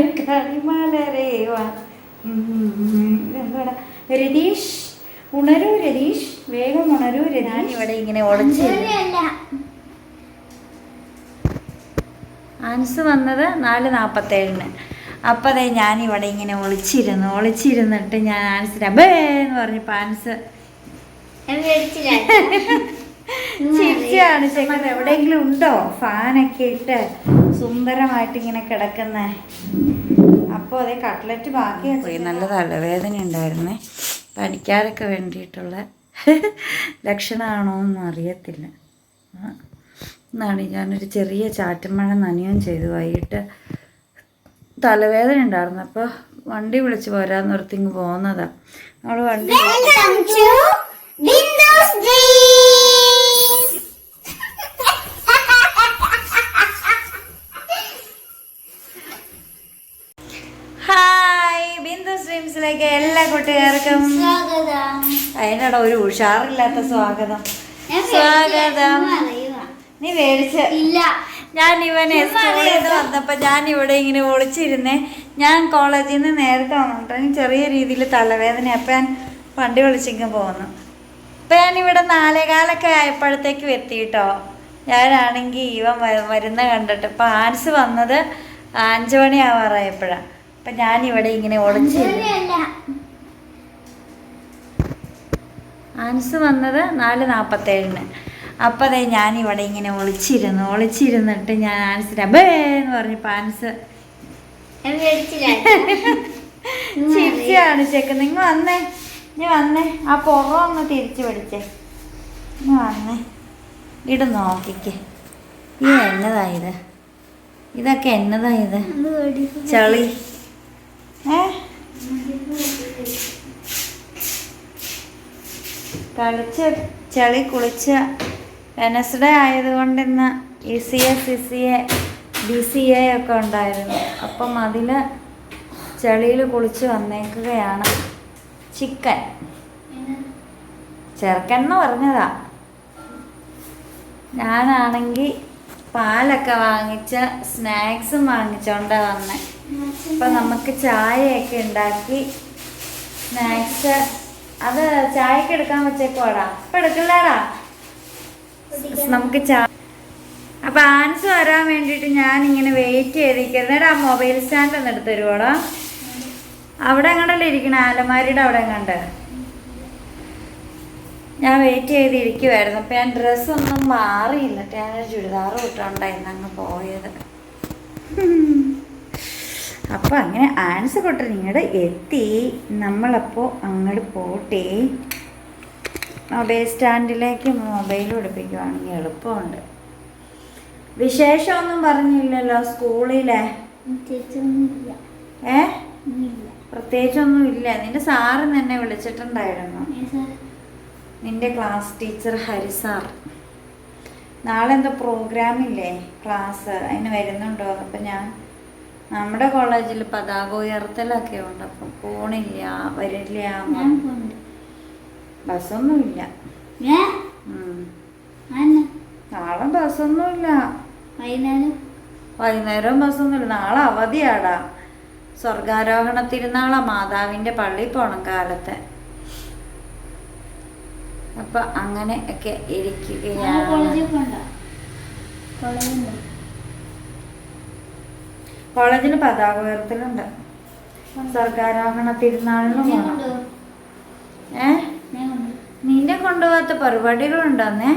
കളിമലരേവ രതീഷ് ഉണരൂ രതീഷ്. വേഗം ഉണരൂ രതീഷ്. ഇവിടെ ഇങ്ങനെ ഉടച്ച് ആൻസ് വന്നത് നാല് നാൽപ്പത്തേഴിന് അപ്പം അതെ ഞാനിവിടെ ഇങ്ങനെ ഒളിച്ചിരുന്നു. ഒളിച്ചിരുന്നിട്ട് ഞാൻ ആൻസിന് അബേ എന്ന് പറഞ്ഞപ്പോൾ ആൻസ് ചിരിച്ചാണ്. ചെക്കൻ എവിടെയെങ്കിലും ഉണ്ടോ? ഫാനൊക്കെ ഇട്ട് സുന്ദരമായിട്ട് ഇങ്ങനെ കിടക്കുന്ന. അപ്പോൾ അതേ കട്ട്ലറ്റ് ബാക്കി പോയി നല്ല തലവേദന ഉണ്ടായിരുന്നേ. പഠിക്കാനൊക്കെ വേണ്ടിയിട്ടുള്ള ലക്ഷണമാണോ എന്ന് അറിയത്തില്ല. എന്നാണ് ഞാനൊരു ചെറിയ ചാറ്റമ്മഴ നനയും ചെയ്തു. വൈകിട്ട് തലവേദന ഉണ്ടായിരുന്നു. അപ്പോൾ വണ്ടി വിളിച്ച് പോരാന്ന് ഓർത്തിങ്ങ് പോകുന്നതാണ് നമ്മൾ വണ്ടി ഹായ് ബിന്ദു സ്ട്രീംസിലേക്ക് എല്ലാ കൂട്ടുകാർക്കും അതിനടാ ഒരു ഉഷാറില്ലാത്ത സ്വാഗതം. സ്വാഗതം. നീ മേടിച്ച ഇല്ല. ഞാൻ ഇവനെ സ്കൂളിൽ നിന്ന് വന്നപ്പോൾ ഞാൻ ഇവിടെ ഇങ്ങനെ ഒളിച്ചിരുന്നേ. ഞാൻ കോളേജിൽ നിന്ന് നേരത്തെ വന്നിട്ട് എനിക്ക് ചെറിയ രീതിയിൽ തലവേദന. അപ്പം ഞാൻ വണ്ടി വിളിച്ചിങ്ങ് പോകുന്നു അപ്പം ഞാൻ ഇവിടെ നാലേകാലൊക്കെ ആയപ്പോഴത്തേക്ക് എത്തിയിട്ടോ ഞാനാണെങ്കിൽ ഇവൻ വരുന്ന കണ്ടിട്ട്. ഇപ്പം ആൻസ് വന്നത് അഞ്ചു മണിയാവാറായപ്പോഴാ. അപ്പൊ ഞാൻ ഇവിടെ ഇങ്ങനെ ഒളിച്ചിരുന്നു. ആൻസ് വന്നത് നാല് നാൽപ്പത്തേഴിന് അപ്പം അതെ ഞാനിവിടെ ഇങ്ങനെ ഒളിച്ചിരുന്നു. ഒളിച്ചിരുന്നിട്ട് ഞാൻ ആൻസിന് അബേ എന്ന് പറഞ്ഞപ്പോൾ ആൻസ് ചിരിച്ച് കാണിച്ചേക്ക്. നിങ്ങൾ വന്നേ നീ വന്നേ. ആ പുറം ഒന്ന് തിരിച്ചു പിടിച്ചേ. നീ വന്നേ. ഇട് നോക്കിക്ക്. ഈ എന്നതാ ഇത്? ഇതൊക്കെ എന്നതാ ഇത്? ചളി. ഏ? കളിച്ച് ചളി കുളിച്ച് വെനസ്ഡേ ആയതുകൊണ്ട് ഇന്ന് E C A C C A B C A ഒക്കെ ഉണ്ടായിരുന്നു. അപ്പം അതിൽ ചളിയിൽ കുളിച്ച് വന്നേക്കുകയാണ് ചിക്കൻ. ചെറുക്കൻ പറഞ്ഞതാ. ഞാനാണെങ്കിൽ പാലൊക്കെ വാങ്ങിച്ച സ്നാക്സും വാങ്ങിച്ചോണ്ടാ വന്നേ. അപ്പം നമുക്ക് ചായയൊക്കെ ഉണ്ടാക്കി സ്നാക്സ് അത് ചായക്ക് എടുക്കാൻ വെച്ചേക്കോടാ ഇപ്പൊ എടുക്കില്ലടാ. നമുക്ക് ചായ അപ്പൊ ആൻസ് വരാൻ വേണ്ടിട്ട് ഞാൻ ഇങ്ങനെ വെയിറ്റ് ചെയ്തിരിക്കുന്നേടാ മൊബൈൽ സ്റ്റാൻഡ് ഒന്ന് എടുത്തു തരുവോടാ. അവിടെ എങ്ങണ്ടല്ലേ ഇരിക്കണ? ആലമാരിയുടെ അവിടെ എങ്ങണ്ട്? ഞാൻ വെയിറ്റ് ചെയ്തിരിക്കുവായിരുന്നു. അപ്പം ഞാൻ ഡ്രസ്സൊന്നും മാറിയില്ല. ഞാൻ ചുരിദാർ ഇട്ടുണ്ടായിരുന്നു അങ്ങ് പോയത്. അപ്പോൾ അങ്ങനെ ആൻസർ കൊട്ട് നിങ്ങളുടെ എത്തി. നമ്മളപ്പോൾ അങ്ങോട്ട് പോട്ടെ. മൊബൈൽ സ്റ്റാൻഡിലേക്ക് മൊബൈൽ പഠിപ്പിക്കുവാണെങ്കിൽ എളുപ്പമുണ്ട്. വിശേഷമൊന്നും പറഞ്ഞില്ലല്ലോ സ്കൂളിലെ? ഏ? പ്രത്യേകിച്ചൊന്നും ഇല്ല. നിന്റെ സാറ് തന്നെ വിളിച്ചിട്ടുണ്ടായിരുന്നു. നിന്റെ ക്ലാസ് ടീച്ചർ ഹരിസാർ നാളെ എന്തോ പ്രോഗ്രാം ഇല്ലേ? ക്ലാസ് അതിന് വരുന്നുണ്ടോ? അപ്പം ഞാൻ നമ്മുടെ കോളേജിൽ പതാക ഉയർത്തലൊക്കെ ഉണ്ട്. അപ്പം പോണില്ല വരില്ല ഞാൻ പോണ്ട് ബസ്സൊന്നും ഇല്ല ഏ ആന്ന. നാളെ ബസ്സൊന്നുമില്ല. വൈകുന്നേരം? വൈകുന്നേരം ബസ്സൊന്നുമില്ല. നാളെ അവധിയാടാ. സ്വർഗാരോഹണ തിരുനാളാ. മാതാവിന്റെ പള്ളി പോണം കാലത്തെ. അപ്പൊ അങ്ങനെ ഒക്കെ ഇരിക്കുകയാണ്. കോളേജിൽ പോണ്ട. കോളേജുണ്ട് കോളേജിൽ പതാക ഉയർത്തലുണ്ട് സർഗാരോഹണ കൊണ്ടുപോ. ഏ. നിന്നെ കൊണ്ടുപോകാത്ത പരിപാടികളുണ്ടോന്നേ.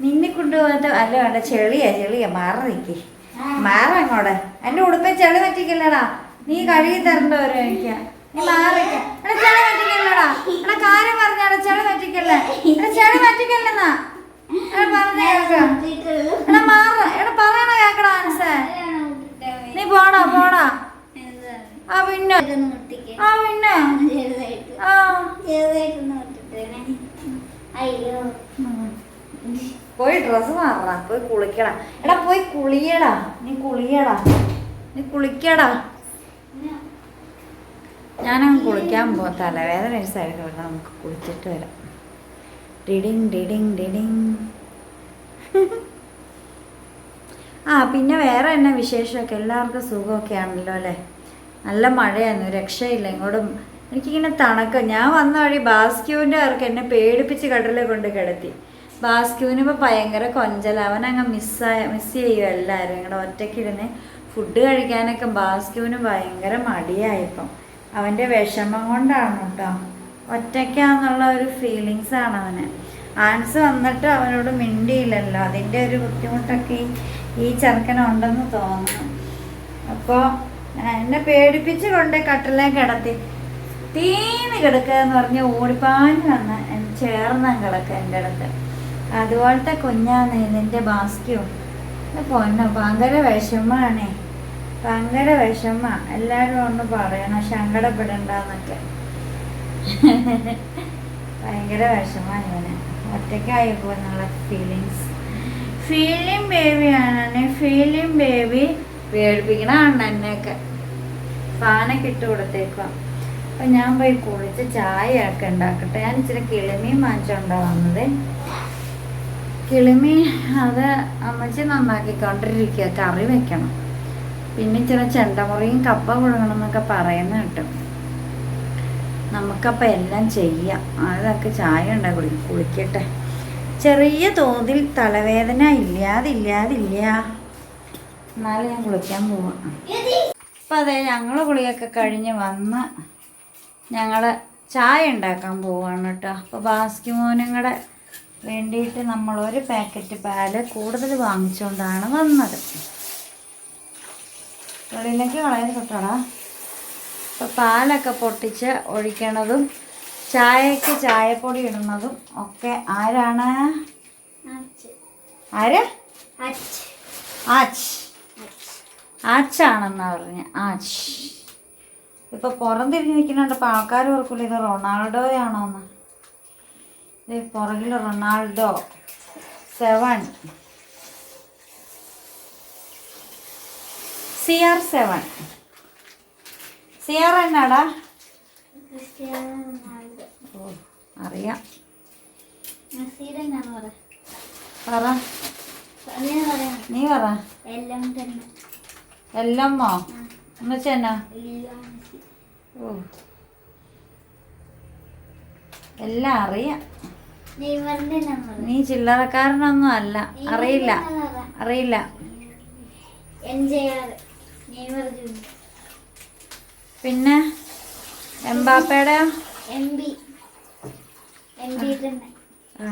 നിന്നെ കൊണ്ടുപോകാത്ത അല്ല വേണ്ട ചെളിയാ ചെളിയാ മാറി നിൽക്കി മാറ അങ്ങോട്ട്. എന്റെ ഉടുപ്പേ ചെളി പറ്റിക്കല്ലടാ. നീ കഴുകി തരണ്ടവരോ എനിക്ക് നീ മാറി നിക്ക്. എടാ ചെളി പറ്റിക്കല്ലടാ. എടാ കാര്യം പറഞ്ഞാടാ ചെളി പറ്റിക്കല്ലേ? എടാ ചെളി പറ്റിക്കല്ലെന്നാ. എടാ പറഞ്ഞ കേൾക്കാം ഇട്ടിട്ടുള്ളൂ. എടാ മാറ എടാ പറയണ കേക്കടാ ആൻസേ ആരാണ് പോടാ എന്താണ്? ആ പിന്നെ. ആ പിന്നെ. ആ. പോയി ഡ്രസ്സ് മാറണ. പോയി കുളിക്കടാ എടാ പോയി കുളിയടാ. നീ കുളിയടാ. നീ കുളിക്കടാ. ഞാനങ്ങ് കുളിക്കാൻ പോ തലവേദന ഒരു സൈഡിൽ വരണം നമുക്ക് കുളിച്ചിട്ട് വരാം. ഡിഡിങ് ഡിഡിങ് ഡിഡിങ്. ആ പിന്നെ വേറെ എന്നാ വിശേഷമൊക്കെ? എല്ലാവർക്കും സുഖമൊക്കെ ആണല്ലോ അല്ലേ? നല്ല മഴയായിരുന്നു രക്ഷയില്ല ഇങ്ങോട്ടും. എനിക്കിങ്ങനെ തണക്കം. ഞാൻ വന്ന വഴി ബാസ്ക്യൂവിന്റെ അവർക്ക് എന്നെ പേടിപ്പിച്ച് കടലിൽ കൊണ്ട് കിടത്തി. ബാസ്ക്യൂവിന് ഇപ്പോൾ ഭയങ്കര കൊഞ്ചല. അവൻ അങ്ങ് മിസ്സായ മിസ് ചെയ്യും എല്ലാവരും. ഇങ്ങോട്ട് ഒറ്റയ്ക്കിരുന്ന് ഫുഡ് കഴിക്കാനൊക്കെ ബാസ്ക്യൂവിന് ഭയങ്കര മടിയായിപ്പം അവന്റെ വിഷമം കൊണ്ടാണ് കേട്ടോ. ഒറ്റയ്ക്കാന്നുള്ള ഒരു ഫീലിങ്സ് ആണ് അവന്. ആൻസ് വന്നിട്ട് അവനോട് മിണ്ടിയില്ലല്ലോ. അതിന്റെ ഒരു ബുദ്ധിമുട്ടൊക്കെ ഈ- ചെറുക്കനുണ്ടെന്ന് തോന്നുന്നു. അപ്പോൾ എന്നെ പേടിപ്പിച്ച് കൊണ്ട് കട്ടിലേ കിടത്തി. തീന്ന് കിടക്കുക എന്ന് പറഞ്ഞ് ഓടിപ്പാഞ്ഞ് വന്ന് ചേർന്ന കിടക്ക എന്റെ അടുത്ത്. അതുപോലത്തെ കുഞ്ഞാണ് ഇതിന്റെ ബാസ്ക്യൂ പൊന്നു ഭയങ്കര വിഷമാണേ ഭയങ്കര വിഷമ എല്ലാവരും ഒന്ന് പറയണം സങ്കടപ്പെടണ്ടെന്നൊക്കെ ഭയങ്കര വിഷമാണ് ഇവന്. ഒറ്റയ്ക്കായി പോകുന്നുള്ള ഫീലിങ്സ് ഫീലിംഗ് ബേബിയാണ് ഫീലിംഗ് ബേബി പേടിപ്പിക്കണ എന്നെയൊക്കെ ഫാനൊക്കെ ഇട്ട് കൊടുത്തേക്കുക അപ്പൊ ഞാൻ പോയി കുളിച്ച് ചായ ഒക്കെ ഉണ്ടാക്കട്ടെ. ഞാൻ ഇച്ചിരി കിളിമീൻ വാങ്ങിച്ചോണ്ടാ വന്നത്. കിളിമീൻ അത് അമ്മച്ചി നന്നാക്കിക്കൊണ്ടിരിക്കുക. കറി വെക്കണം. പിന്നെ ഇച്ചിരി ചെണ്ടമുറിയും കപ്പ കൊടുക്കണം എന്നൊക്കെ പറയുന്ന കിട്ടും. നമുക്കപ്പോൾ എല്ലാം ചെയ്യാം. അതൊക്കെ ചായ ഉണ്ടാക്കി കുളിക്കട്ടെ ചെറിയ തോതിൽ തലവേദന ഇല്ലാതില്ലാതില്ല. എന്നാലും ഞാൻ കുളിക്കാൻ പോവാം. അപ്പം അതെ ഞങ്ങൾ കുളിയൊക്കെ കഴിഞ്ഞ് വന്ന് ഞങ്ങൾ ചായ ഉണ്ടാക്കാൻ പോവാണ് കേട്ടോ. അപ്പോൾ ബാസ്കി മോനങ്ങളുടെ വേണ്ടിയിട്ട് നമ്മളൊരു പാക്കറ്റ് പാൽ കൂടുതൽ വാങ്ങിച്ചുകൊണ്ടാണ് വന്നത്. വെളിയിലേക്ക് കളയാൻ തൊട്ടടാ. അപ്പോൾ പാലൊക്കെ പൊട്ടിച്ച് ഒഴിക്കണതും ചായക്ക് ചായപ്പൊടി ഇടുന്നതും ഒക്കെ ആരാണ്? ആര്? ആച്ച്. ആച്ചാണെന്നാ പറഞ്ഞ. ആച്ച്. ഇപ്പൊ പുറംതിരിഞ്ഞ് നിൽക്കുന്നുണ്ടപ്പോൾ ആൾക്കാർ ഓർക്കില്ല ഇത് റൊണാൾഡോയാണോന്ന് ഇത് പുറകിൽ Ronaldo. Seven. C R seven. C R എന്നാടാ? അറിയാം പറ. നീ പറ. എല്ലമ്മോ എന്നുവെച്ചാ എല്ലാം മെസ്സി ഓ. എല്ലാം അറിയാം. നീ ചില്ലറക്കാരനൊന്നും അല്ല. അറിയില്ല. അറിയില്ല. പിന്നെ? എംബാപ്പയുടെ എം ബി. ആ.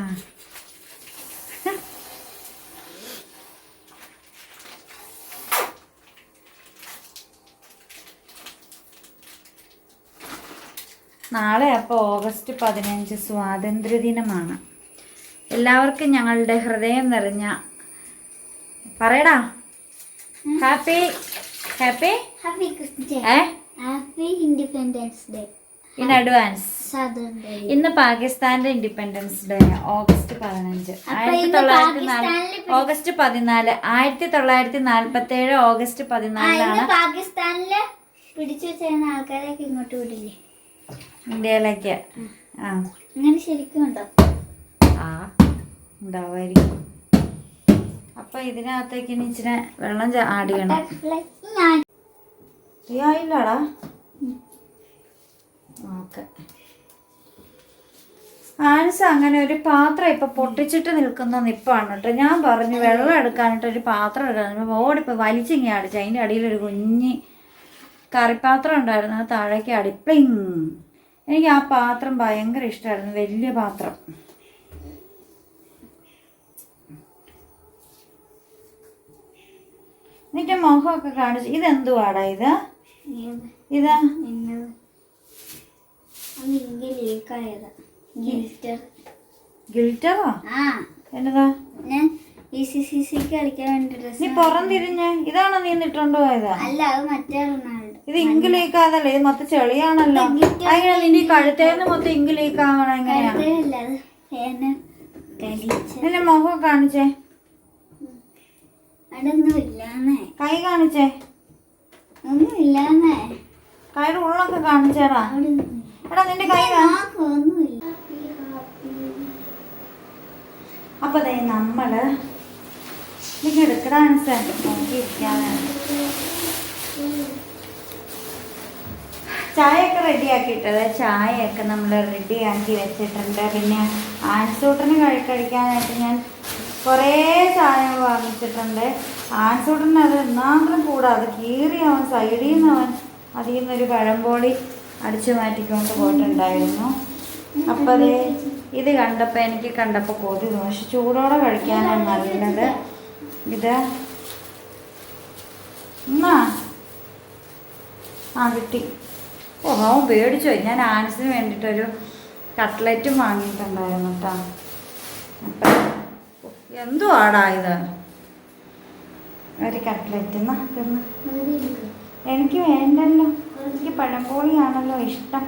നാളെ അപ്പോൾ ഓഗസ്റ്റ് പതിനഞ്ച് സ്വാതന്ത്ര്യദിനമാണ് എല്ലാവർക്കും ഞങ്ങളുടെ ഹൃദയം നിറഞ്ഞ പറയടാ. Happy happy happy happy independence day in advance ഇന്ന് പാകിസ്ഥാന്റെ ഇൻഡിപെൻഡൻസ് ഡേ ഓഗസ്റ്റ് പതിനഞ്ച്. ആയിരത്തി തൊള്ളായിരത്തി നാല് ഓഗസ്റ്റ് പതിനാല്. ആയിരത്തി തൊള്ളായിരത്തി നാല്പത്തി ഏഴ് ഓഗസ്റ്റ് പതിനാലിനാണ് പാകിസ്ഥാനിൽ പിടിച്ചു വെച്ചിരുന്ന ആൾക്കാരെയൊക്കെ ഇങ്ങോട്ട് വിടില്ലേ? ഇന്ത്യയിലേക്ക്. ആ. അങ്ങനെ ശരിക്കും ഉണ്ടോ? ആ ഉണ്ടാവുമായിരിക്കും. അപ്പൊ ഇതിനകത്തേക്ക് ഇനി ഇച്ചിരി വെള്ളം ആടിയാണ് ആഡ് ചെയ്യണം. ബട്ടർഫ്ലൈ ആയില്ലടാ. ആൻസ് അങ്ങനെ ഒരു പാത്രം ഇപ്പൊ പൊട്ടിച്ചിട്ട് നിൽക്കുന്ന നിപ്പാണ് കേട്ടോ. ഞാൻ പറഞ്ഞു വെള്ളം എടുക്കാനായിട്ട് ഒരു പാത്രം എടുക്കാൻ. ഓടിപ്പോ വലിച്ചിങ്ങി അടിച്ചു അതിന്റെ അടിയിൽ ഒരു കുഞ്ഞി കറിപ്പാത്രം ഉണ്ടായിരുന്നു. അത് താഴേക്ക് അടിപ്പിങ് എനിക്ക് ആ പാത്രം ഭയങ്കര ഇഷ്ടമായിരുന്നു വലിയ പാത്രം. നിന്റെ മുഖമൊക്കെ കാണിച്ചു. ഇതെന്തുവാടാ ഇത്? ഇതാ. ഗിൽറ്റർ ഗിൽറ്ററോ? എന്നതാ? ഞാൻ സി സി സിക്ക് കളിക്കാൻ വേണ്ടി നീ പുറം തിരിഞ്ഞ്. ഇതാണോ നീ നിട്ടോണ്ടോ പോയതാ? അല്ല അത് മറ്റേ റൊണാൾഡോ. ഇത് ഇങ്ക് ലീക്കാതല്ലേ ഇത് മൊത്തം ചെളിയാണല്ലോ. അങ്ങനെ നിന്റെ കഴുത്തേന്ന് മൊത്തം ഇങ്ക് ലീക്കാവണം എങ്ങനെയാ? നിന്റെ മുഖം കാണിച്ചേ. അതൊന്നും ഇല്ലാന്നേ കൈ കാണിച്ചേ. ഒന്നും ഇല്ലാന്നേ കൈയുടെ ഉള്ളൊക്കെ കാണിച്ചേടാ. അവിടെ എടാ നിന്റെ കൈ അപ്പൊ നമ്മൾ നമ്മൾ നിങ്ങൾ എടുക്കടാ നോക്കിയിരിക്കാതെ ചായയൊക്കെ റെഡിയാക്കിയിട്ടത് ചായയൊക്കെ നമ്മൾ റെഡിയാക്കി വെച്ചിട്ടുണ്ട്. പിന്നെ ആൻസൂട്ടന് കഴിക്കഴിക്കാനായിട്ട് ഞാൻ കുറേ സാധനങ്ങൾ വാങ്ങിച്ചിട്ടുണ്ട്. ആൻസൂട്ടന് അത് എന്നാന്ത്രം കൂടാതെ കീറി അവൻ സൈഡിൽ നിന്ന് അവൻ അതിൽ നിന്നൊരു പഴംപോളി അടിച്ചു മാറ്റിക്കൊണ്ട് പോയിട്ടുണ്ടായിരുന്നു. അപ്പൊ അത് ഇത് കണ്ടപ്പോൾ എനിക്ക് കണ്ടപ്പോൾ കൊതി തോന്നി. പക്ഷെ ചൂടോടെ കഴിക്കാനാണ് നല്ലത് ഇത് എന്നാ ആ കിട്ടി. ഓ അവൻ പേടിച്ചു. ഞാൻ ആൻസിന് വേണ്ടിയിട്ടൊരു കട്ട്ലറ്റും വാങ്ങിയിട്ടുണ്ടായിരുന്നു കേട്ടോ അപ്പം ആടാ ഇത്? ഒരു കട്ട്ലറ്റ്. എന്നാ എനിക്ക് വേണ്ടല്ലോ. എനിക്ക് പഴംപോളിയാണല്ലോ ഇഷ്ടം.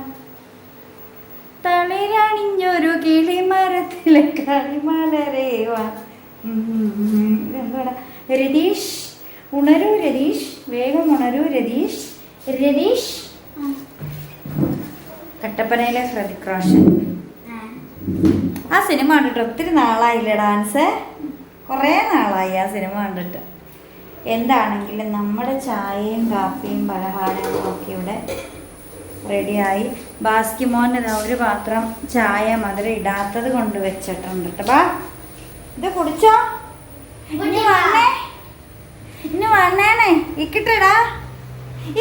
തളിരണിഞ്ഞൊരു കിളിമരത്തിലെ കളിമലരേവാ ഇതെന്തുവാടാ? രതീഷ് ഉണരൂ രതീഷ് വേഗം ഉണരൂ രതീഷ്. രതീഷ്? കട്ടപ്പനയിലെ ആ. ആ സിനിമ കണ്ടിട്ട് ഒത്തിരി നാളായില്ല ഡാൻസ്? കുറേ നാളായി ആ സിനിമ കണ്ടിട്ട്. എന്താണെങ്കിലും നമ്മുടെ ചായയും കാപ്പിയും പലഹാരങ്ങളും ഒക്കെ ഇവിടെ റെഡിയായി. ബാസ്കിമോൻ ഇതാ ഒരു പാത്രം ചായ മധുരം ഇടാത്തത് കൊണ്ട് വെച്ചിട്ടുണ്ട് കേട്ടോ. ബാ ഇത് കുടിച്ചോ? ഇനി വന്നേ. ഇനി വന്നേനെ. ഇക്കിട്ടിടാ.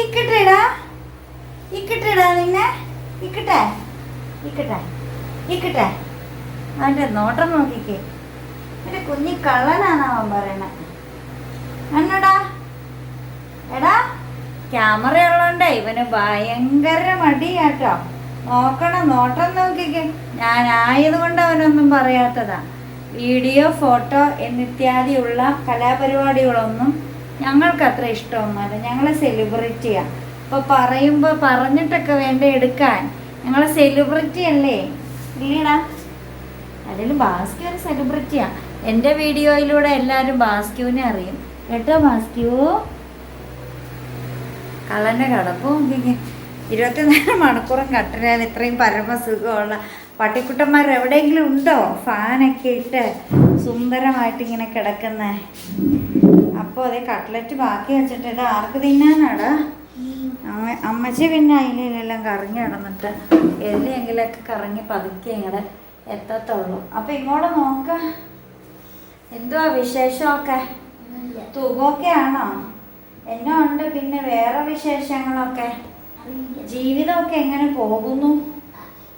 ഇക്കിട്ടിടാ. ഇക്കിട്ടിടാ നിന്നെ. ഇക്കട്ടെ. ഇക്കട്ടെ. ഇക്കട്ടെ. അവന്റെ നോട്ടം നോക്കിക്കേ. എന്റെ കുഞ്ഞി കള്ളനാണ് അവൻ പറയണേ. എന്നടാ? എടാ ക്യാമറ ഉള്ളോണ്ടേ ഇവന് ഭയങ്കര മടിയാട്ടോ. നോക്കണം നോട്ടം നോക്കിക്കേ. ഞാൻ ആയതുകൊണ്ട് അവനൊന്നും പറയാത്തതാ. വീഡിയോ ഫോട്ടോ എന്നിത്യാദിയുള്ള കലാപരിപാടികളൊന്നും ഞങ്ങൾക്ക് അത്ര ഇഷ്ടമൊന്നുമല്ല. ഞങ്ങളെ സെലിബ്രിറ്റിയാണ് ഇപ്പൊ പറയുമ്പോൾ പറഞ്ഞിട്ടൊക്കെ വേണ്ട എടുക്കാൻ. ഞങ്ങളെ സെലിബ്രിറ്റി അല്ലേ? ഇല്ലടാ. അതിൽ ബാസ്ക്യു ഒരു സെലിബ്രിറ്റിയാ എന്റെ വീഡിയോയിലൂടെ എല്ലാരും ബാസ്ക്യുവിനെ അറിയും. കേട്ടോ ബാസ്ക്യു കള്ളന്റെ കടപ്പ് നോക്കിക്കേ ഇരുപത്തിനാല് മണിക്കൂറും കട്ടിലാൽ ഇത്രയും പരമസുഖമുള്ള പട്ടിക്കുട്ടന്മാർ എവിടെയെങ്കിലും ഉണ്ടോ? ഫാനൊക്കെ ഇട്ട് സുന്ദരമായിട്ട് ഇങ്ങനെ കിടക്കുന്ന. അപ്പോൾ അതേ കട്ട്ലറ്റ് ബാക്കി വെച്ചിട്ട് ഇത് ആർക്ക് തിന്നാനാടാ? അമ്മ അമ്മച്ചി പിന്നെ അതിലെല്ലാം കറങ്ങി കിടന്നിട്ട് എല്ലെങ്കിലൊക്കെ കറങ്ങി പതുക്കെ ഇങ്ങടെ എത്തത്തുള്ളൂ. അപ്പൊ ഇങ്ങോട്ട് നോക്ക. എന്തുവാ വിശേഷമൊക്കെ? തുകയൊക്കെ ആണോ എന്നെ ഉണ്ട് പിന്നെ വേറെ വിശേഷങ്ങളൊക്കെ. ജീവിതമൊക്കെ എങ്ങനെ പോകുന്നു?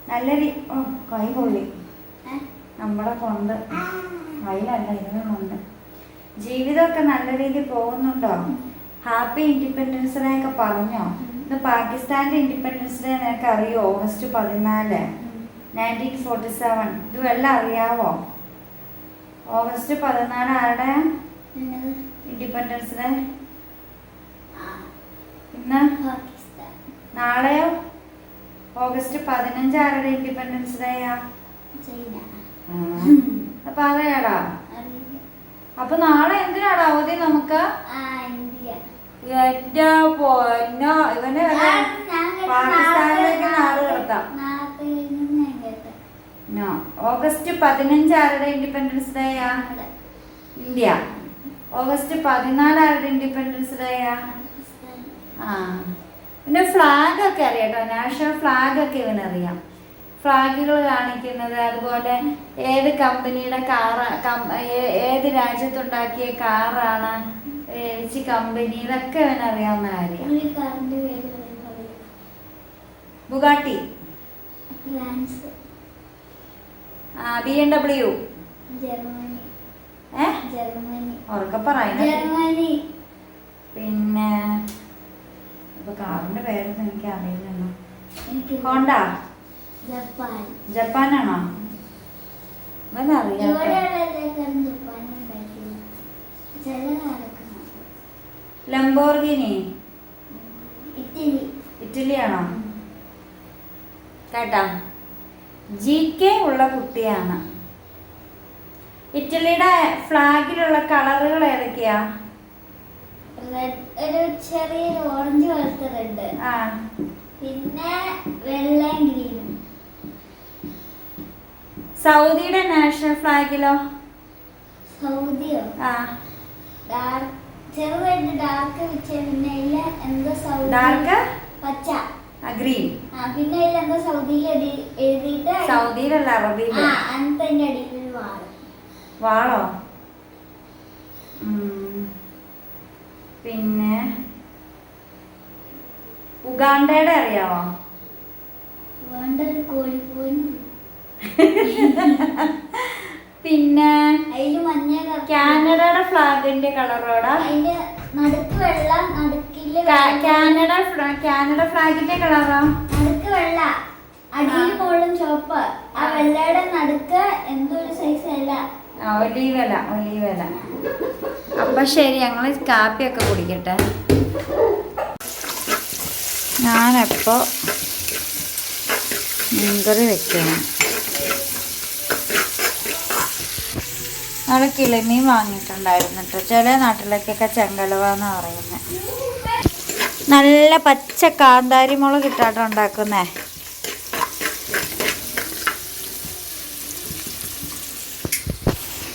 നല്ല രീ- ഓ, കൈ കൊള്ളി നമ്മളെ കൊണ്ട്. കയ്യിലല്ല ഇതിനും കൊണ്ട്. ജീവിതമൊക്കെ നല്ല രീതിയിൽ പോകുന്നുണ്ടോ? ഹാപ്പി ഇൻഡിപെൻഡൻസ് ഡേ ഒക്കെ പറഞ്ഞോ? ഇത് പാകിസ്ഥാന്റെ ഇൻഡിപെൻഡൻസ് ഡേ നിനക്ക് അറിയോ? ഓഗസ്റ്റ് പതിനാല്. നയന്റീൻ ഫോർട്ടി സെവൻ ഇത് അറിയാവോ? ഓഗസ്റ്റ് പതിനാല് ആരുടെ? Independence day. ഇന്ന്. നാളെയോ ഓഗസ്റ്റ് പതിനഞ്ച് ആരുടെ ഇൻഡിപെൻഡൻസ് ഡേയാ. അപ്പൊ അറിയാടാ. അപ്പൊ നാളെ എന്തിനാടാ അവധി നമുക്ക്. എന്റെ പൊന്നോ ഇവന്റെ പാകിസ്ഥാനിലേക്ക് നാട് കടത്താം ഓഗസ്റ്റ് പതിനഞ്ച് ആരുടെ ഇൻഡിപെൻഡൻസ് ഡേയാ. ഇന്ത്യ ഓഗസ്റ്റ് പതിനാല് ആരുടെ ഇൻഡിപെൻഡൻസ് ഡേയാ. ആ? പിന്നെ ഫ്ലാഗ് ഒക്കെ അറിയാട്ടോ. നാഷണൽ ഫ്ലാഗ് ഒക്കെ ഇവനറിയാം ഫ്ലാഗുകൾ കാണിക്കുന്നത് അതുപോലെ ഏത് കമ്പനിയുടെ കാറ് ഏത് രാജ്യത്തുണ്ടാക്കിയ കാറാണ് ഏച്ചി കമ്പനി ഇതൊക്കെ ഇവനറിയാവുന്ന Bugatti. B M W Germany. Germany. പിന്നെ ഇപ്പൊ കാറിന്റെ പേരൊന്നും എനിക്ക് അറിയില്ലല്ലോ. എനിക്ക് ഹോണ്ട? ജപ്പാൻ. ജപ്പാനാണോ? ലംബോർഗിനി? ഇറ്റലി. ഇറ്റലിയാണോ? കേട്ടാ. ജി കെ ഉള്ള കുട്ടിയാണ്. ഇറ്റലിയുടെ ഫ്ലാഗിലുള്ള കളറുകൾ ഏതൊക്കെയാ? റെഡ് ഒരു ചെറിയൊരു ഓറഞ്ച് പോലത്തെ റെഡ് ആ. പിന്നെ വെള്ളയും ഗ്രീനും സൗദിയുടെ നാഷണൽ ഫ്ലാഗിലോ? സൗദിയോ? ആ. ഡാർക്ക് ചെറുതായിട്ട് ഡാർക്ക് വെച്ച പിന്നെ ഇല്ല എന്തോ സൗദി ഡാർക്ക് പച്ച. ആ ഗ്രീൻ ആ പിന്നെ അതിലെന്താ സൗദിയിൽ എഴുതി- എഴുതിയിട്ട് സൗദിയിലല്ല അറബിയിൽ ആ അന്നത്തെ അതിന്റെ അടിയിൽ ഒരു വാൾ? പിന്നെ? ഉഗാണ്ടയുടെ അറിയാവോ? പിന്നെ? കാനഡയുടെ ഫ്ലാഗിന്റെ കളറോടാ? നടുക്ക് വെള്ള നടുക്കിൽ കാനഡ കാനഡ ഫ്ലാഗിന്റെ കളറോ? നടുക്ക് വെള്ള. അടിയിൽ മുകളിലും ചുവപ്പ്. ആ വെള്ളയുടെ നടുക്ക് എന്തോ ഒരു സൈസ് അല്ല. ഒലീവല ഒലീവല അപ്പൊ ശരി ഞങ്ങൾ കാപ്പിയൊക്കെ കുടിക്കട്ടെ. ഞാനപ്പോ മീൻകറി വെക്കണം. നാളെ കിളിമീൻ വാങ്ങിയിട്ടുണ്ടായിരുന്നു കേട്ടോ ചില നാട്ടിലേക്കൊക്കെ ചെങ്കലവ എന്ന് പറയുന്നത് നല്ല പച്ച കാന്താരി മുളക് ഇട്ടാട്ടോ ഉണ്ടാക്കുന്നേ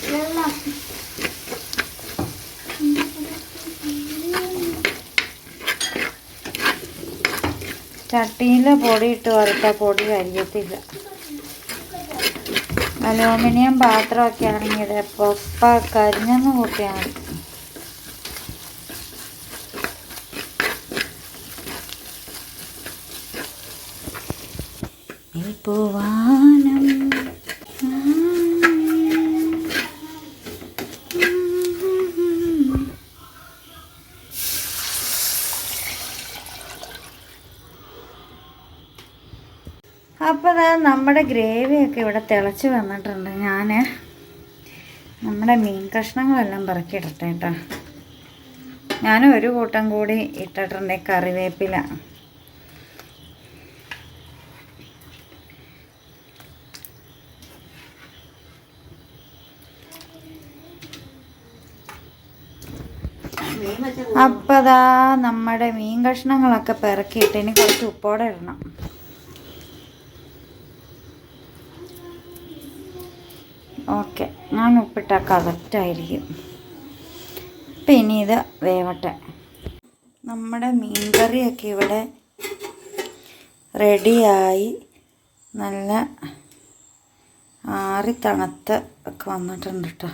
വെള്ളം ചട്ടിയിൽ പൊടി ഇട്ട് വറുത്ത പൊടി കരിയത്തില്ല അലൂമിനിയം പാത്രമൊക്കെ ആണെങ്കിൽ പൊപ്പ കരിഞ്ഞെന്ന് കൂട്ടിയാൽ മതി ഈ നമ്മുടെ ഗ്രേവിയൊക്കെ ഇവിടെ തിളച്ച് വന്നിട്ടുണ്ട്. ഞാൻ നമ്മുടെ മീൻ കഷ്ണങ്ങളെല്ലാം പറക്കിയിടട്ടെ കേട്ടോ ഞാൻ ഒരു കൂട്ടം കൂടി ഇട്ടിട്ടുണ്ട് കറിവേപ്പില. അപ്പതാ നമ്മുടെ മീൻ കഷ്ണങ്ങളൊക്കെ പിറക്കിയിട്ട് ഇനി കുറച്ച് ഉപ്പോടെ ഇടണം. ഞാൻ ഉപ്പിട്ടാൽ കറക്റ്റായിരിക്കും അപ്പം ഇനി ഇത് വേവട്ടെ. നമ്മുടെ മീൻകറിയൊക്കെ ഇവിടെ റെഡിയായി. നല്ല ആറി തണുത്ത് ഒക്കെ വന്നിട്ടുണ്ട് കേട്ടോ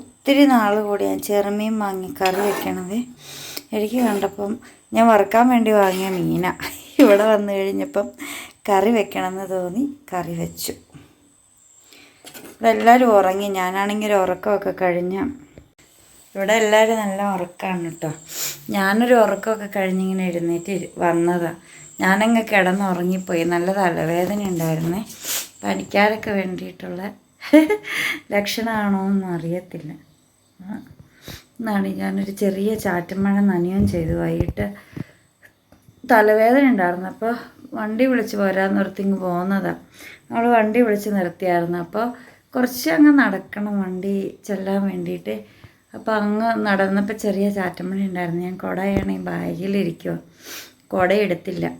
ഒത്തിരി നാൾ കൂടി ഞാൻ ചെറുമീൻ വാങ്ങി കറി വെക്കണത്. എനിക്ക് കണ്ടപ്പം ഞാൻ വറുക്കാൻ വേണ്ടി വാങ്ങിയ മീന. ഇവിടെ വന്നു കഴിഞ്ഞപ്പം കറി വെക്കണമെന്ന് തോന്നി കറി വെച്ചു. ഇവിടെ എല്ലാവരും ഉറങ്ങി. ഞാനാണെങ്കിൽ ഉറക്കമൊക്കെ കഴിഞ്ഞ് ഇവിടെ എല്ലാവരും നല്ല ഉറക്കമാണ് കേട്ടോ. ഞാനൊരു ഉറക്കമൊക്കെ കഴിഞ്ഞിങ്ങനെ എഴുന്നേറ്റ് വന്നതാണ് ഞാനങ്ങ് കിടന്ന് ഉറങ്ങിപ്പോയി. നല്ല തലവേദന ഉണ്ടായിരുന്നേ. പനിക്കാരൊക്കെ വേണ്ടിയിട്ടുള്ള ലക്ഷണമാണോ എന്ന് അറിയത്തില്ല. എന്നാണ് ഞാനൊരു ചെറിയ ചാറ്റമഴ നനയും ചെയ്തു. വൈകിട്ട് തലവേദന ഉണ്ടായിരുന്നു. അപ്പോൾ വണ്ടി വിളിച്ച് പോരാൻ നിർത്തി ഇങ്ങ് പോകുന്നതാണ് നമ്മൾ വണ്ടി വിളിച്ച് നിർത്തിയായിരുന്നു. അപ്പോൾ കുറച്ച് അങ്ങ് നടക്കണം വണ്ടി ചെല്ലാൻ വേണ്ടിയിട്ട്. അപ്പോൾ അങ്ങ് നടന്നപ്പോൾ ചെറിയ ചാറ്റമ്മണി ഉണ്ടായിരുന്നു. ഞാൻ കുടയാണെങ്കിൽ ബാഗിലിരിക്കുക കുട എടുത്തില്ല.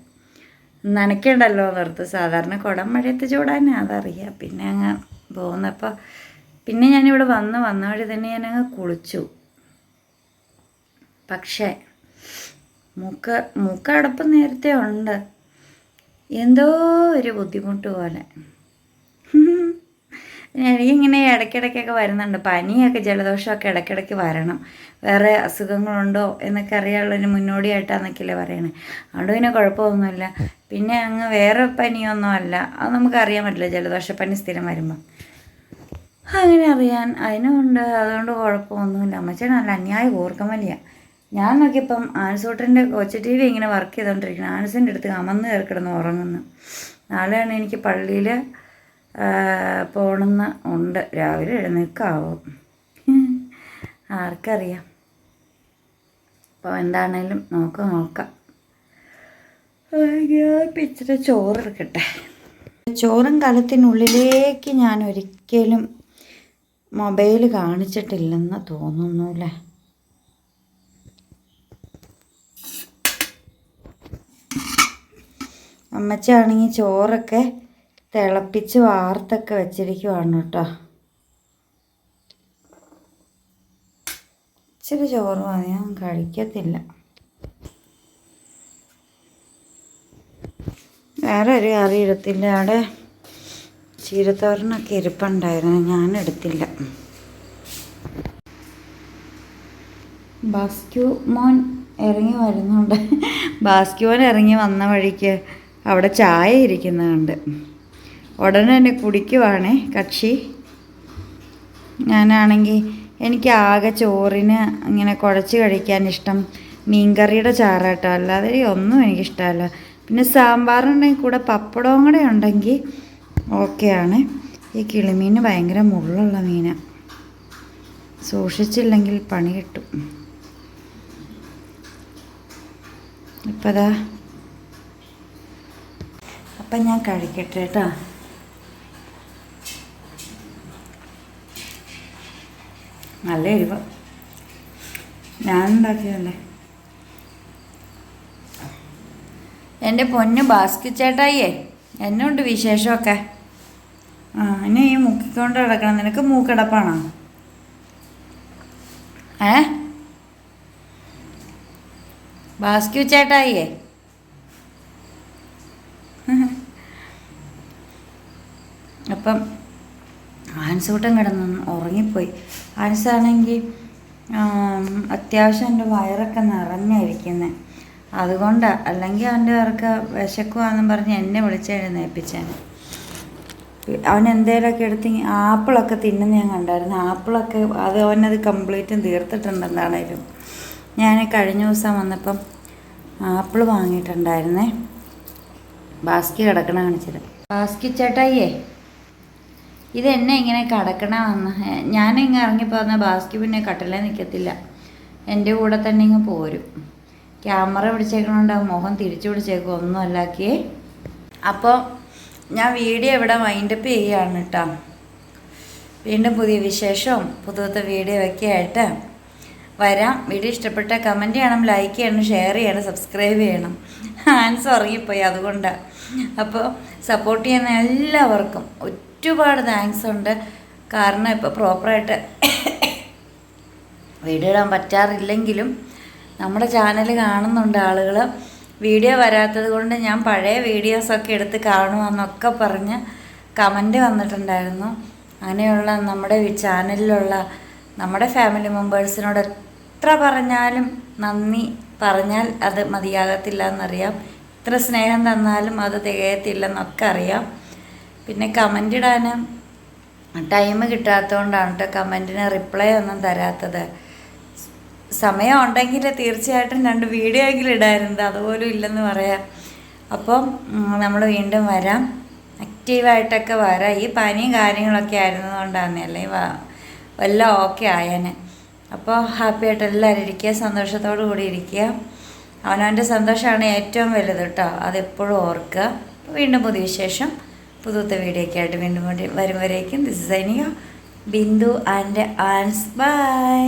നനയ്ക്കണ്ടല്ലോ നിർത്ത്. സാധാരണ കുടം മഴയത്ത് ചൂടാനാ അതറിയാം. പിന്നെ അങ്ങ് പോകുന്നപ്പോൾ പിന്നെ ഞാനിവിടെ വന്ന് വന്ന വഴി തന്നെ ഞാനങ്ങ് കുളിച്ചു. പക്ഷേ മൂക്ക് മൂക്കടപ്പ് നേരത്തെ ഉണ്ട്. എന്തോ ഒരു ബുദ്ധിമുട്ട് പോലെ. എനിക്കിങ്ങനെ ഇടയ്ക്കിടയ്ക്കൊക്കെ വരുന്നുണ്ട്. പനിയൊക്കെ ജലദോഷമൊക്കെ ഇടയ്ക്കിടയ്ക്ക് വരണം. വേറെ അസുഖങ്ങളുണ്ടോ എന്നൊക്കെ അറിയാനുള്ളതിന് മുന്നോടിയായിട്ടാണെന്നൊക്കെയല്ലേ പറയണേ. അതുകൊണ്ട് പിന്നെ കുഴപ്പമൊന്നുമില്ല. പിന്നെ അങ്ങ് വേറെ പനിയൊന്നും അല്ല. അത് നമുക്കറിയാൻ പറ്റില്ല. ജലദോഷപ്പനി സ്ഥിരം വരുമ്പം. അങ്ങനെ അറിയാൻ അതിനുമുണ്ട് അതുകൊണ്ട് കുഴപ്പമൊന്നുമില്ല. അമ്മച്ചൻ നല്ല അന്യായ കൂർക്കമലിയ ഞാൻ നോക്കിയപ്പം ആൻസൂട്ടന്റെ കൊച്ചു ടി വി ഇങ്ങനെ വർക്ക് ചെയ്തുകൊണ്ടിരിക്കണം ആൻസിന്റെ അടുത്ത് അമന്ന് കയറി കിടന്ന് ഉറങ്ങുന്നു. നാളെയാണ് എനിക്ക് പള്ളിയിൽ പോകണമെന്ന് ഉണ്ട്. രാവിലെ എഴുന്നേക്കാവും? ആർക്കറിയാം. അപ്പോൾ എന്താണേലും നോക്കാം നോക്കാം. ഇച്ചിരി ചോറ് എടുക്കട്ടെ. ചോറും കലത്തിനുള്ളിലേക്ക് ഞാൻ ഒരിക്കലും മൊബൈൽ കാണിച്ചിട്ടില്ലെന്ന് തോന്നുന്നു അല്ലേ? അമ്മച്ചാണെങ്കിൽ ചോറൊക്കെ തിളപ്പിച്ച് വാർത്തൊക്കെ വെച്ചിരിക്കുവാണ് കേട്ടോ. ഇച്ചിരി ചോറ് മതി ഞാൻ കഴിക്കത്തില്ല. വേറെ ഒരു കറി എടുത്തില്ല. അവിടെ ചീരത്തോരനൊക്കെ ഇരിപ്പുണ്ടായിരുന്നു ഞാൻ എടുത്തില്ല. ബാസ്ക്യു മോൻ ഇറങ്ങി വരുന്നുണ്ട്. ബാസ്ക്യു മോൻ ഇറങ്ങി വന്ന വഴിക്ക് അവിടെ ചായ ഇരിക്കുന്നുണ്ട്. ഉടനെ തന്നെ കുടിക്കുവാണേ കക്ഷി. ഞാനാണെങ്കിൽ എനിക്ക് ആകെ ചോറിന് ഇങ്ങനെ കുഴച്ച് കഴിക്കാൻ ഇഷ്ടം മീൻകറിയുടെ ചാറാട്ടോ. അല്ലാതെ ഒന്നും എനിക്കിഷ്ടമല്ല. പിന്നെ സാമ്പാറുണ്ടെങ്കിൽ കൂടെ പപ്പടവും കൂടെ ഉണ്ടെങ്കിൽ ഓക്കെയാണ്. ഈ കിളിമീൻ ഭയങ്കര മുള്ളുള്ള മീനാണ് സൂക്ഷിച്ചില്ലെങ്കിൽ പണി കിട്ടും. ഇപ്പതാ അപ്പം ഞാൻ കഴിക്കട്ടെ കേട്ടോ. നല്ല എരിവ്. ഞാൻ ഉണ്ടാക്കിയതല്ലേ? എന്റെ പൊന്ന് ബാസ്കി ചേട്ടായിയേ എന്നുണ്ട് വിശേഷമൊക്കെ? ആ ഇനി ഈ മുക്കിക്കൊണ്ട് കിടക്കണം. നിനക്ക് മൂക്കിടപ്പാണോ? ഏ? ബാസ്ക്യു ചേട്ടായിയേ അപ്പം ആൻസൂട്ടം കിടന്നു ഉറങ്ങിപ്പോയി. ആൻസാണെങ്കിൽ അത്യാവശ്യം എന്റെ വയറൊക്കെ നിറഞ്ഞിരിക്കുന്നത് അതുകൊണ്ടാണ് അല്ലെങ്കിൽ അവന്റെ വയറൊക്കെ വിശക്കുവാന്നും പറഞ്ഞ് എന്നെ വിളിച്ചെഴുന്നേൽപ്പിച്ചാണ് അവൻ എന്തേലൊക്കെ എടുത്ത് ആപ്പിളൊക്കെ തിന്നുന്ന ഞാൻ കണ്ടായിരുന്നു. ആപ്പിളൊക്കെ അത് അവനത് കംപ്ലീറ്റും തീർത്തിട്ടുണ്ടെന്നാണേലും. ഞാൻ കഴിഞ്ഞ ദിവസം വന്നപ്പം ആപ്പിൾ വാങ്ങിയിട്ടുണ്ടായിരുന്നേ. ബാസ്കി കിടക്കണ കാണിച്ചത് ബാസ്കി ചേട്ടായിയേ? ഇത് എന്നെ ഇങ്ങനെ ഞാൻ ഞാനിങ്ങ് ഇറങ്ങിപ്പോ ബാസ്കി പിന്നെ കട്ടിലേ നിൽക്കത്തില്ല എന്റെ കൂടെ തന്നെ ഇങ്ങ് പോരും. ക്യാമറ പിടിച്ചേക്കണോണ്ട് മുഖം തിരിച്ചു പിടിച്ചേക്കും. ഒന്നും അല്ലാക്കിയേ അപ്പോൾ ഞാൻ വീഡിയോ ഇവിടെ വൈൻഡപ്പ് ചെയ്യുകയാണ് കേട്ടോ വീണ്ടും പുതിയ വിശേഷവും പുതുത്തെ വീഡിയോ ഒക്കെ ആയിട്ട് വരാം. വീഡിയോ ഇഷ്ടപ്പെട്ട കമന്റ് ചെയ്യണം ലൈക്ക് ചെയ്യണം ഷെയർ ചെയ്യണം സബ്സ്ക്രൈബ് ചെയ്യണം. ആൻസ് ഉറങ്ങിപ്പോയി അതുകൊണ്ടാണ് അപ്പോൾ സപ്പോർട്ട് ചെയ്യുന്ന എല്ലാവർക്കും ഒരുപാട് താങ്ക്സ് ഉണ്ട്. കാരണം ഇപ്പോൾ പ്രോപ്പറായിട്ട് വീഡിയോ ഇടാൻ പറ്റാറില്ലെങ്കിലും നമ്മുടെ ചാനൽ കാണുന്നുണ്ട് ആളുകൾ വീഡിയോ വരാത്തത് കൊണ്ട് ഞാൻ പഴയ വീഡിയോസൊക്കെ എടുത്ത് കാണുമെന്നൊക്കെ പറഞ്ഞ് കമന്റ് വന്നിട്ടുണ്ടായിരുന്നു. അങ്ങനെയുള്ള നമ്മുടെ ചാനലിലുള്ള നമ്മുടെ ഫാമിലി മെമ്പേഴ്സിനോട് എത്ര പറഞ്ഞാലും നന്ദി. പറഞ്ഞാൽ അത് മതിയാകത്തില്ല എന്നറിയാം. എത്ര സ്നേഹം തന്നാലും അത് തികയത്തില്ലെന്നൊക്കെ അറിയാം. പിന്നെ കമന്റ് ഇടാൻ ടൈം കിട്ടാത്തതുകൊണ്ടാണ് കേട്ടോ കമന്റിന് റിപ്ലൈ ഒന്നും തരാത്തത്. സമയം ഉണ്ടെങ്കിൽ തീർച്ചയായിട്ടും രണ്ട് വീഡിയോ എങ്കിലും ഇടാറുണ്ട്. അതുപോലും ഇല്ലെന്ന് പറയാം. അപ്പം നമ്മൾ വീണ്ടും വരാം. ആക്റ്റീവായിട്ടൊക്കെ വരാം. ഈ പനിയും കാര്യങ്ങളൊക്കെ ആയിരുന്നതുകൊണ്ടാണ്. അല്ലെങ്കിൽ എല്ലാം ഓക്കെ ആയേനെ. അപ്പോൾ ഹാപ്പി ആയിട്ട് എല്ലാവരും ഇരിക്കുക. സന്തോഷത്തോടു കൂടി ഇരിക്കുക. അവനവന്റെ സന്തോഷമാണ് ഏറ്റവും വലുത് കേട്ടോ അതെപ്പോഴും ഓർക്കുക. വീണ്ടും പുതിയ വിശേഷം. പുതുത്തെ വീഡിയോ ഒക്കെ ആയിട്ട് വീണ്ടും വരും- വരും വരേക്കും ദിസ് സൈനിക ബിന്ദു ആൻഡ് ആൻസ് ബൈ